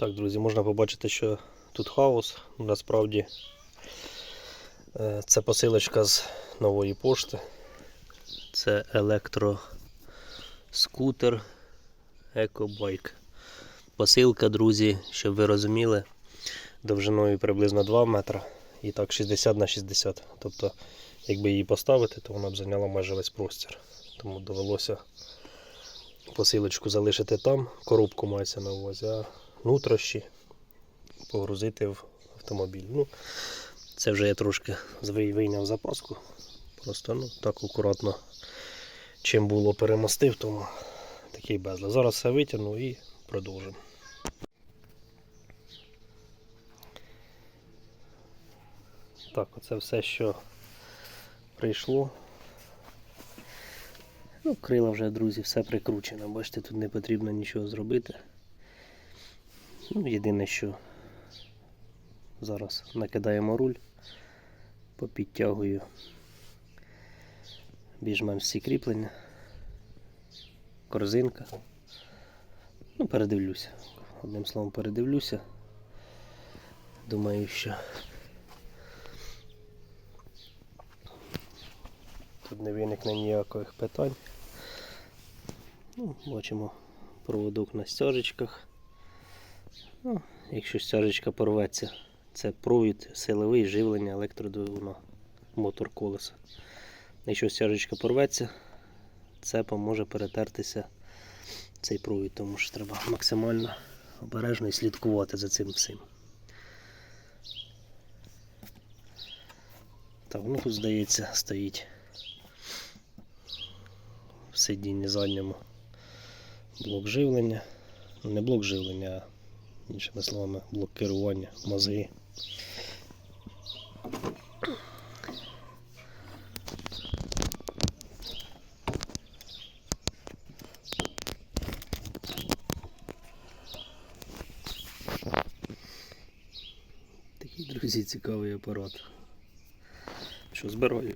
Так, друзі, можна побачити, що тут хаос. Насправді е, це посилочка з нової пошти. Це електроскутер Екобайк. Посилка, друзі, щоб ви розуміли, довжиною приблизно 2 метри і так 60 на 60. Тобто, якби її поставити, то вона б зайняла майже весь простір. Тому довелося посилочку залишити там, коробку мається на увазі, нутрощі погрузити в автомобіль. Ну, це вже я трошки вийняв запаску. Просто ну, так акуратно, чим було перемостив, тому такий безлад. Зараз все витягну і продовжимо. Так, оце все, що прийшло. Ну, крила вже, друзі, все прикручено. Бачите, тут не потрібно нічого зробити. Ну, єдине, що зараз накидаємо руль, попідтягую більш-менш всі кріплення, корзинка. Ну, передивлюся. Одним словом, передивлюся. Думаю, що тут не виникне ніяких питань. Ну, бачимо проводок на стяжечках. Ну, якщо стяжечка порветься, це провід силовий живлення електродвигуна, мотор колеса. Якщо стяжечка порветься, це поможе перетертися цей провід, тому що треба максимально обережно і слідкувати за цим всім. Так, ну тут здається стоїть в сидінні задньому блок живлення. Ну, не блок живлення, а іншими словами, блок керування, мозги. Такий, друзі, цікавий апарат. Що збираю?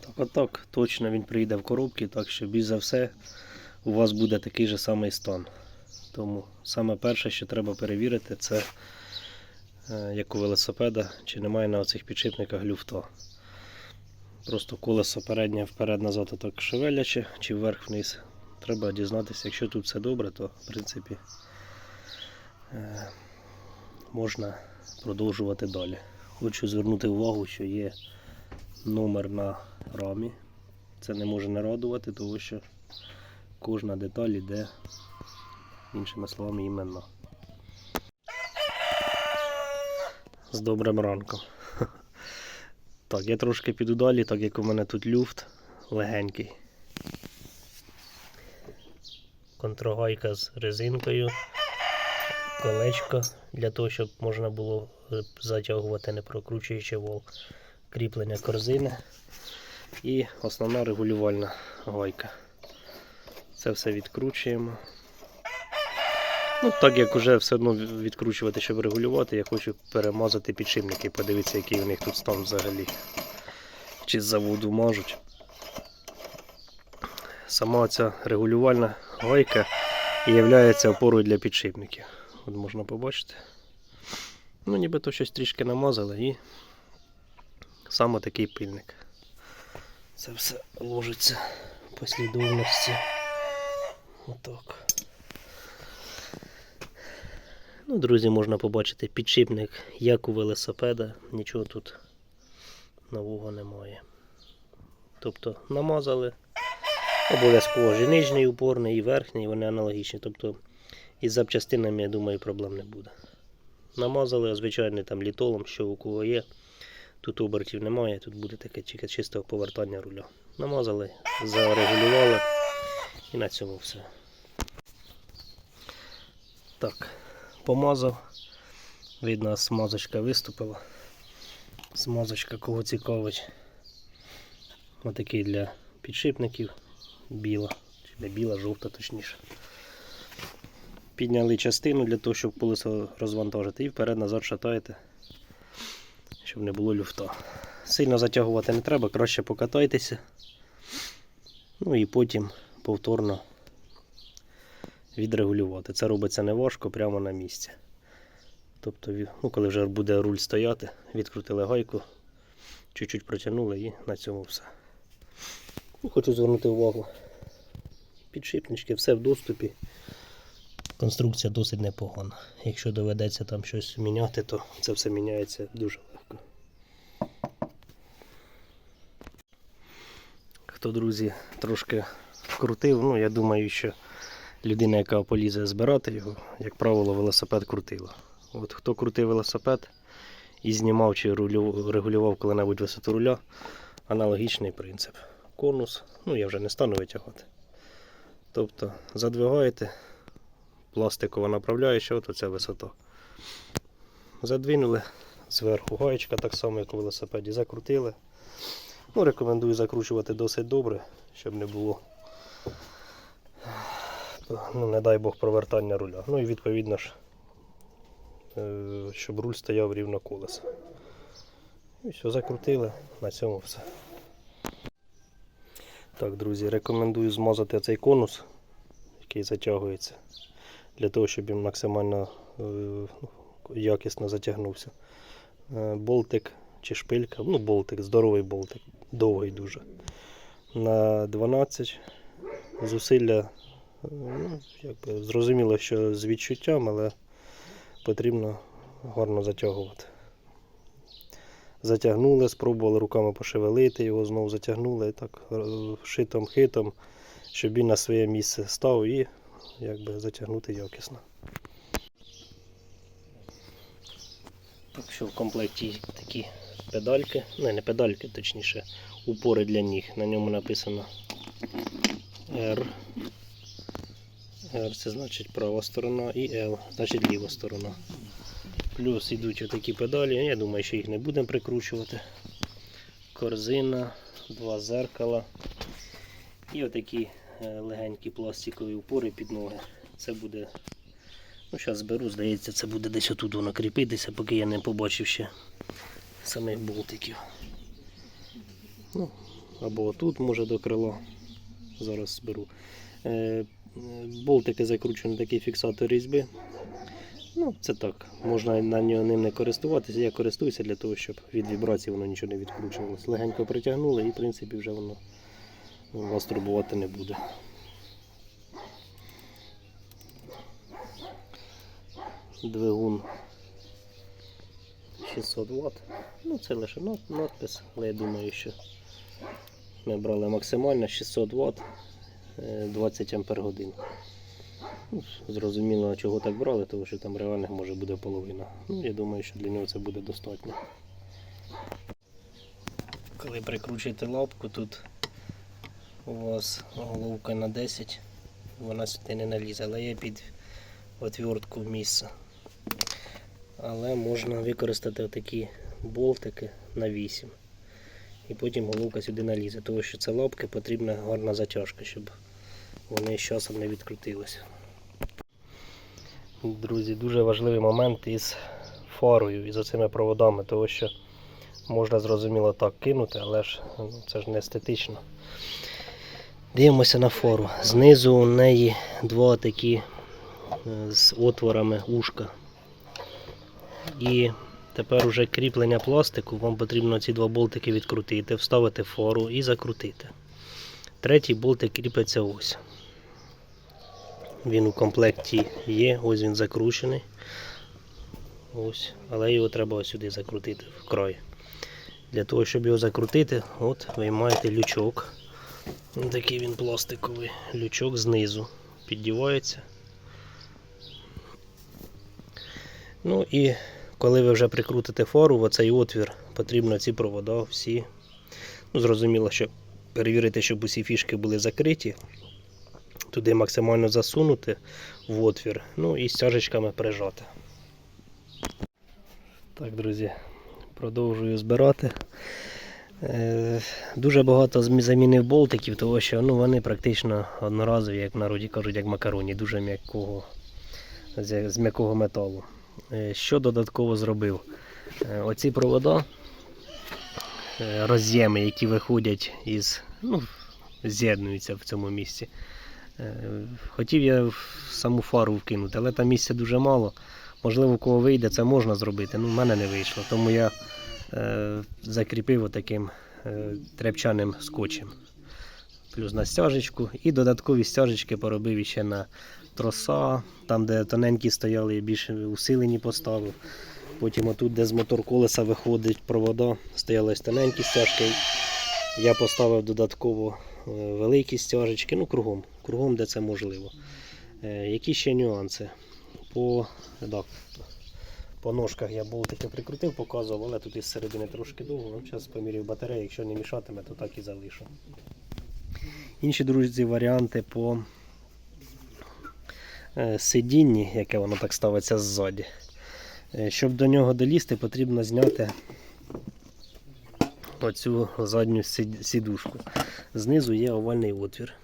Так, отак, точно він приїде в коробки, так що більш за все у вас буде такий же самий стан. Тому саме перше, що треба перевірити, це е, як у велосипеда, чи немає на оцих підшипниках люфта. Просто колесо переднє вперед-назад так шевеляче чи вверх-вниз. Треба дізнатися, якщо тут все добре, то в принципі е, можна продовжувати далі. Хочу звернути увагу, що є номер на рамі. Це не може не радувати, тому що кожна деталь йде, іншими словами, іменно. З добрим ранком. Так, я трошки піду далі, так як у мене тут люфт легенький. Контрагайка з резинкою, колечко для того, щоб можна було затягувати, не прокручуючи вол, кріплення корзини і основна регулювальна гайка. Це все відкручуємо. Ну, так як вже все одно відкручувати, щоб регулювати, я хочу перемазати підшипники, подивитися, який у них тут стан взагалі. Чи з заводу мажуть. Сама ця регулювальна гайка є опорою для підшипників. От можна побачити. Ну, нібито щось трішки намазали і саме такий пильник. Це все ложиться в послідовності. Отак. Ну, друзі, можна побачити підшипник, як у велосипеда, нічого тут нового немає. Тобто намазали. Обов'язково і нижній упорний, і верхній, вони аналогічні. Тобто із запчастинами, я думаю, проблем не буде. Намазали, звичайно, там літолом, що у кого є. Тут обертів немає, тут буде таке чисте повертання руля. Намазали, зарегулювали і на цьому все. Так, помазав. Видно, смазочка виступила. Смазочка кого цікавить. Отакий для підшипників. Біла. Чи не біла, жовта точніше. Підняли частину для того, щоб колесо розвантажити і вперед-назад шатаєте, щоб не було люфта. Сильно затягувати не треба, краще покатайтеся. Ну і потім повторно відрегулювати. Це робиться не важко, прямо на місці. Тобто, ну, коли вже буде руль стояти, відкрутили гайку, чуть-чуть протягнули і на цьому все. Ну, Хочу звернути увагу. Підшипнички, все в доступі. Конструкція досить непогана. Якщо доведеться там щось міняти, то це все міняється дуже легко. Хто, друзі, трошки крутив, ну я думаю, що людина, яка полізе збирати його, як правило, велосипед крутила. От хто крутив велосипед і знімав чи регулював коли-небудь висоту руля, аналогічний принцип. Конус, ну я вже не стану витягати. Тобто задвигаєте, пластикова направляюча, от оця висота. Задвинули зверху гаєчка, так само, як у велосипеді, закрутили. Ну, рекомендую закручувати досить добре, щоб не було, ну, не дай Бог, провертання руля. Ну і відповідно ж, е, щоб руль стояв рівно колеса. І все, закрутили, на цьому все. Так, друзі, рекомендую змазати цей конус, який затягується, для того, щоб він максимально е, ну, якісно затягнувся. Е, Болтик чи шпилька, ну болтик, здоровий болтик, довгий дуже. На 12 зусилля, ну, якби зрозуміло, що з відчуттям, але потрібно гарно затягувати. Затягнули, спробували руками пошевелити його, знову затягнули, так шитом-хитом, щоб він на своє місце став і якби затягнути якісно. Так що в комплекті такі педальки, не, не педальки, точніше, упори для ніг. На ньому написано R. R це значить права сторона і L, значить ліва сторона. Плюс йдуть отакі педалі, я думаю, що їх не будемо прикручувати. Корзина, два зеркала і отакі е, легенькі пластикові упори під ноги. Це буде. Ну, зараз зберу, здається, це буде десь отут воно кріпитися, поки я не побачив ще самих болтиків. Ну, або отут, може до крила. Зараз зберу. Болтики закручені такі фіксатор різьби. Ну, це так. Можна на нього ним не користуватися. Я користуюся для того, щоб від вібрації воно нічого не відкручувалося. Легенько притягнули і в принципі вже воно вас турбувати не буде. Двигун 600 Вт. Ну це лише надпис, але я думаю, що ми брали максимально 600 Вт, 20 Ампер годин. Ну, зрозуміло, чого так брали, тому що там реальних може буде половина. Ну, я думаю, що для нього це буде достатньо. Коли прикручуєте лапку, тут у вас головка на 10, вона сюди не налізе, але є під отвертку місце. Але можна використати такі болтики на 8. І потім головка сюди налізе, тому що це лапки потрібна гарна затяжка, щоб вони з часом не відкрутилися. Друзі, дуже важливий момент із фарою і за цими проводами, тому що можна зрозуміло так кинути, але ж ну, це ж не естетично. Дивимося на фору. Знизу у неї два такі е, з отворами ушка. І тепер уже кріплення пластику, вам потрібно ці два болтики відкрутити, вставити фору і закрутити. Третій болтик кріпиться ось. Він у комплекті є, ось він закручений. Ось, але його треба ось сюди закрутити в край. Для того, щоб його закрутити, от ви маєте лючок. Такий він пластиковий лючок знизу. Піддівається. Ну і коли ви вже прикрутите фору в оцей отвір, потрібно ці провода всі. Ну, зрозуміло, що перевірити, щоб усі фішки були закриті. Туди максимально засунути в отвір, ну і стяжечками прижати. Так, друзі, продовжую збирати. Е, Дуже багато замінив болтиків, тому що ну, вони практично одноразові, як в народі кажуть, як макароні, дуже м'якого, з м'якого металу. Е, Що додатково зробив? Е, Оці провода, роз'єми, які виходять із, ну, з'єднуються в цьому місці. Е, Хотів я саму фару вкинути, але там місця дуже мало. Можливо, кого вийде, це можна зробити. Ну, в мене не вийшло. Тому я е, закріпив отаким е, тряпчаним скотчем. Плюс на стяжечку. І додаткові стяжечки поробив ще на троса. Там, де тоненькі стояли, я більше усилені поставив. Потім отут, де з мотор колеса виходить провода, стояли тоненькі стяжки. Я поставив додатково е, великі стяжечки, ну кругом, кругом, де це можливо. Е, Які ще нюанси? По, да, по ножках я болтики прикрутив, показував, але тут із середини трошки довго. Ну, Зараз поміряю батарею, якщо не мішатиме, то так і залишу. Інші друзі, варіанти по е, сидінні, яке воно так ставиться ззаді. Е, Щоб до нього долізти, потрібно зняти оцю задню сідушку. Знизу є овальний отвір.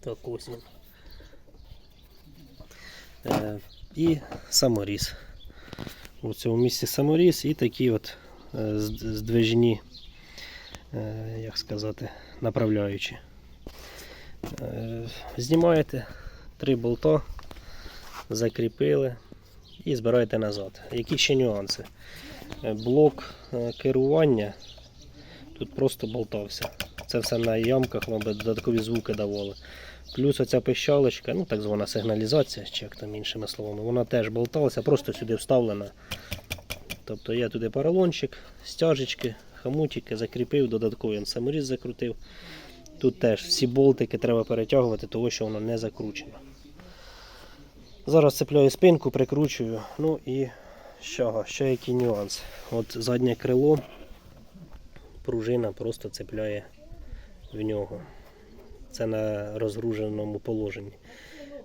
Так ось. Е, І саморіз. У цьому місці саморіз і такі от е, здвижні, е, як сказати, направляючі. Знімаєте три болта, закріпили і збираєте назад. Які ще нюанси? Блок керування тут просто болтався. Це все на ямках, вам додаткові звуки давали. Плюс оця пищалочка, ну так звана сигналізація, чи як там іншими словами, вона теж болталася, просто сюди вставлена. Тобто я туди поролончик, стяжечки, хамутики закріпив, додатковий саморіз закрутив. Тут теж всі болтики треба перетягувати, тому що воно не закручено. Зараз цепляю спинку, прикручую. Ну і чого? Ще який нюанс. От заднє крило, пружина просто цепляє в нього. Це на розгруженому положенні.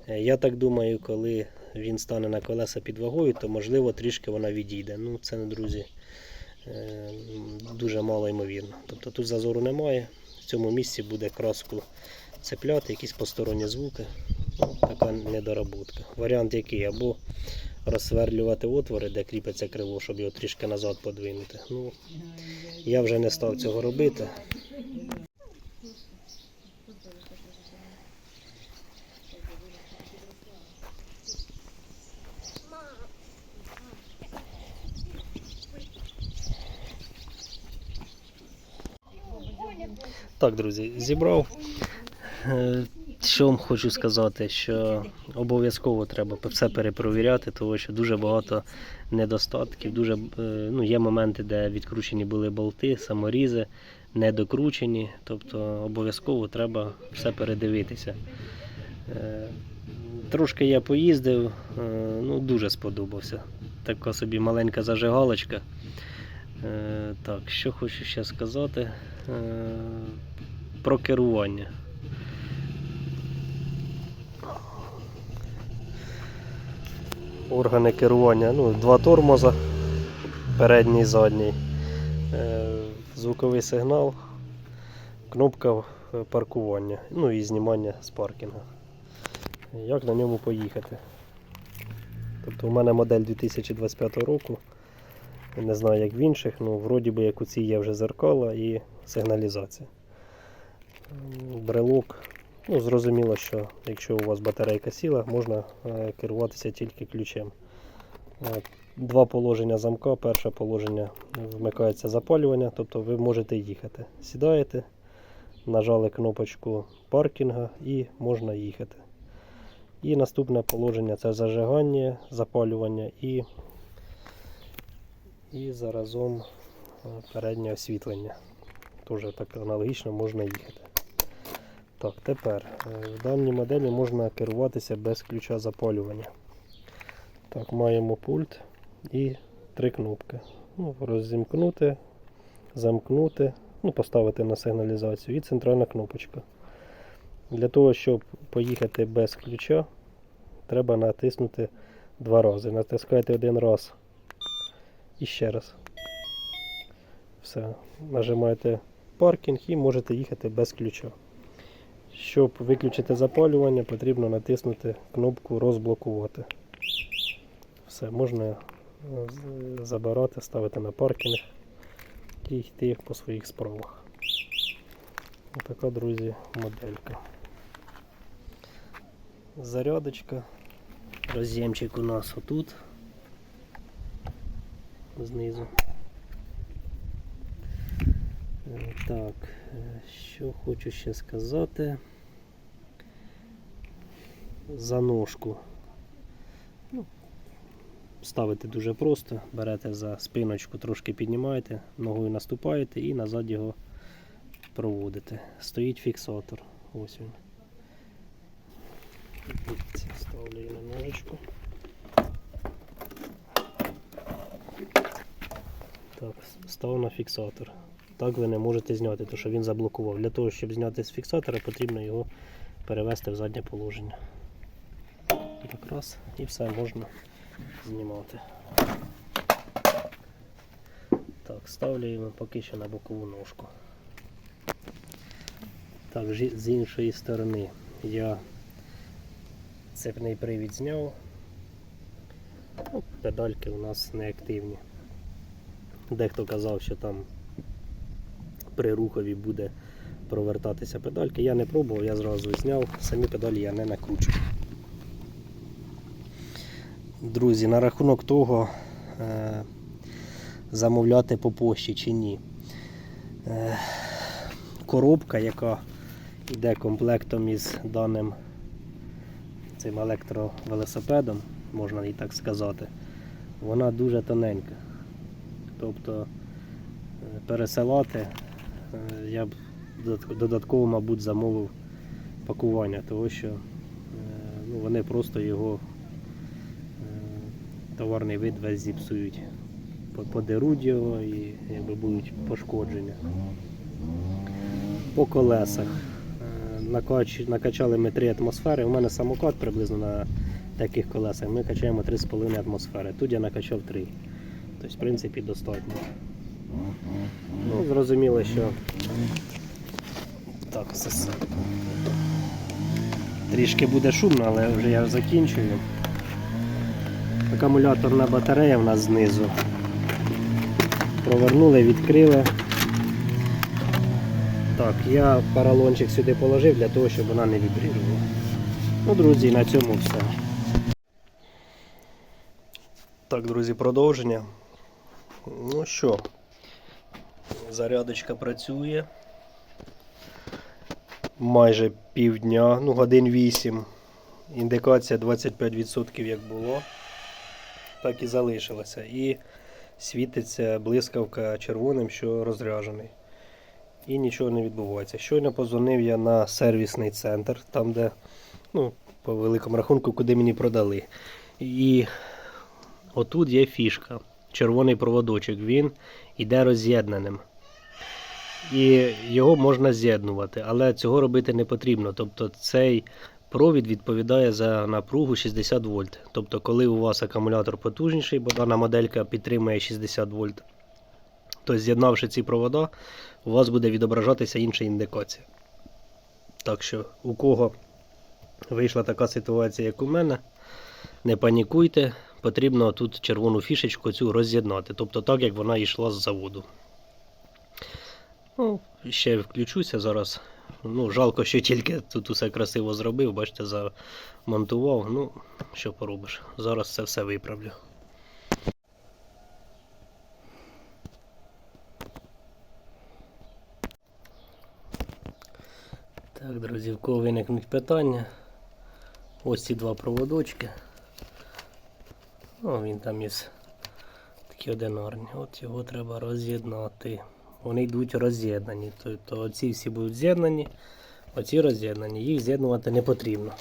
Е, Я так думаю, коли він стане на колеса під вагою, то можливо трішки вона відійде. Ну, це, друзі, е, дуже мало ймовірно. Тобто тут зазору немає. В цьому місці буде краску цепляти, якісь посторонні звуки. Ну, така недоработка. Варіант який? Або розсверлювати отвори, де кріпиться крило, щоб його трішки назад подвинути. Ну, я вже не став цього робити. Так, друзі, зібрав. Е, Що вам хочу сказати, що обов'язково треба все перепровіряти, тому що дуже багато недостатків. Дуже, е, ну, є моменти, де відкручені були болти, саморізи, недокручені. Тобто обов'язково треба все передивитися. Е, Трошки я поїздив, ну дуже сподобався. Така собі маленька зажигалочка. Так, що хочу ще сказати про керування. Органи керування, ну, два тормоза, передній і задній, е, звуковий сигнал, кнопка е, паркування, ну і знімання з паркінгу. Як на ньому поїхати? Тобто у мене модель 2025 року. Не знаю, як в інших, ну вроді би як у цій є вже зеркала і сигналізація. Брелок. Ну, зрозуміло, що якщо у вас батарейка сіла, можна е, керуватися тільки ключем. Е, Два положення замка. Перше положення вмикається запалювання, тобто ви можете їхати. Сідаєте, нажали кнопочку паркінга і можна їхати. І наступне положення це зажигання, запалювання і і заразом е, переднє освітлення. Теж так аналогічно можна їхати. Так, тепер е, в даній моделі можна керуватися без ключа запалювання. Так, маємо пульт і три кнопки. Ну, розімкнути, замкнути, ну, поставити на сигналізацію і центральна кнопочка. Для того, щоб поїхати без ключа, треба натиснути два рази. Натискайте один раз і ще раз. Все. Нажимаєте паркінг і можете їхати без ключа. Щоб виключити запалювання, потрібно натиснути кнопку розблокувати. Все, можна е, забирати, ставити на паркінг і йти по своїх справах. Така, друзі, моделька. Зарядочка. Роз'ємчик у нас отут. Знизу. Е, Так, е, що хочу ще сказати. За ножку. Ну, ставити дуже просто. Берете за спиночку, трошки піднімаєте, ногою наступаєте і назад його проводите. Стоїть фіксатор. Ось він. Ставлю її на ножичку. Так, став на фіксатор. Так ви не можете зняти, тому що він заблокував. Для того, щоб зняти з фіксатора, потрібно його перевести в заднє положення. Так раз і все можна знімати. Так, ставлю поки що на бокову ножку. Так, з іншої сторони я цепний привід зняв. Ну, педальки у нас неактивні. Дехто казав, що там при рухові буде провертатися педальки. Я не пробував, я зразу зняв, самі педалі я не накручу. Друзі, на рахунок того, е, замовляти по пошті чи ні. Е, коробка, яка йде комплектом із даним цим електровелосипедом, можна і так сказати, вона дуже тоненька. Тобто е, пересилати я б додатково, мабуть, замовив пакування, тому що е, ну, вони просто його е, товарний вид весь зіпсують. По- Подеруть його і якби будуть пошкодження. По колесах. Е, Накачали ми 3 атмосфери. У мене самокат приблизно на таких колесах. Ми качаємо 3,5 атмосфери. Тут я накачав 3. Тобто, в принципі, достатньо. Ну, зрозуміло, що так, все. Трішки буде шумно, але вже я закінчую. Акумуляторна батарея в нас знизу. Провернули, відкрили. Так, я поролончик сюди положив для того, щоб вона не вібрувала. Ну, друзі, на цьому все. Так, друзі, продовження. Ну що, зарядочка працює. Майже півдня, ну годин 8. Індикація 25% як було, так і залишилася. І світиться блискавка червоним, що розряджений. І нічого не відбувається. Щойно позвонив я на сервісний центр, там де, ну, по великому рахунку, куди мені продали. І отут є фішка. Червоний проводочок. Він іде роз'єднаним. І його можна з'єднувати, але цього робити не потрібно. Тобто цей провід відповідає за напругу 60 вольт. Тобто, коли у вас акумулятор потужніший, бо дана моделька підтримує 60 вольт, то з'єднавши ці провода, у вас буде відображатися інша індикація. Так що, у кого вийшла така ситуація, як у мене, не панікуйте, потрібно тут червону фішечку цю роз'єднати, тобто так, як вона йшла з заводу. Ну, ще включуся зараз. Ну, жалко, що тільки тут усе красиво зробив, бачите, замонтував. Ну, що поробиш. Зараз це все виправлю. Так, друзі, в кого виникнуть питання. Ось ці два проводочки. О, він там із такі одинарні. От його треба роз'єднати. Вони йдуть роз'єднані. Тобто оці всі будуть з'єднані, оці роз'єднані. Їх з'єднувати не потрібно.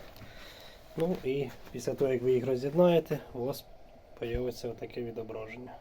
Ну і після того, як ви їх роз'єднаєте, у вас з'явиться таке відображення.